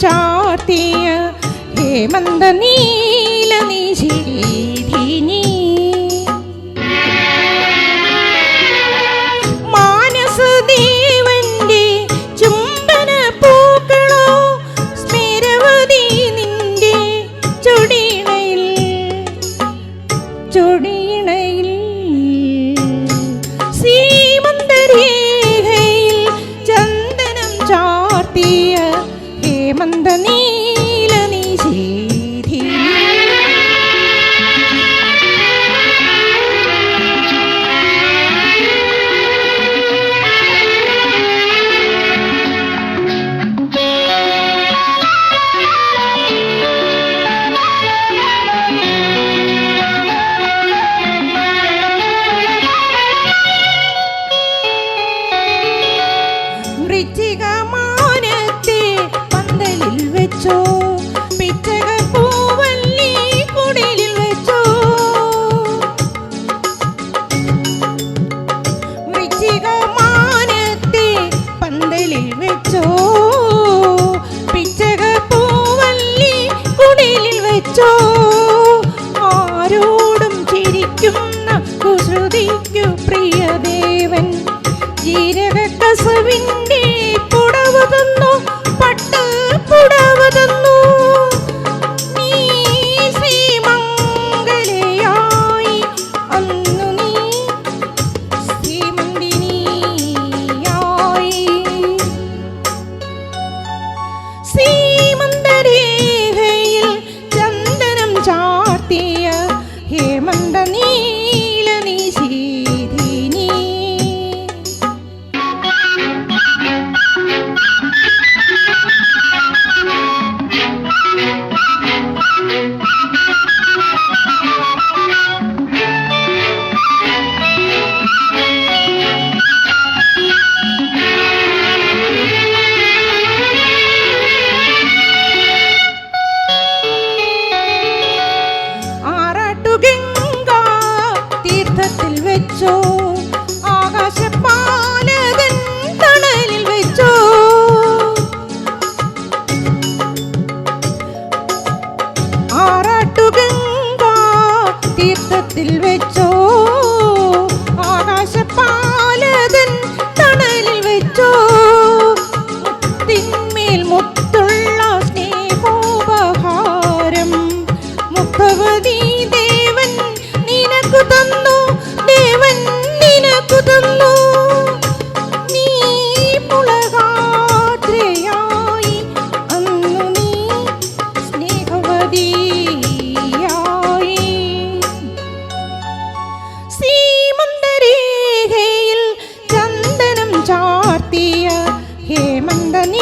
ചാർത്തിയ ഹേമന്ത നീല നിശീധിനി ജീരക വെച്ചോ. ആകാശപ്പാലതൻ തണലിൽ വെച്ചോ. മുത്തിന്മേൽ മുത്തുള്ള സ്നേഹോപഹാരം. മുഖവതി ദേവൻ നിനക്കു തന്നു. ദേവൻ നിനക്കു തന്നു. നീ பார்த்தியா ஹே மந்தனி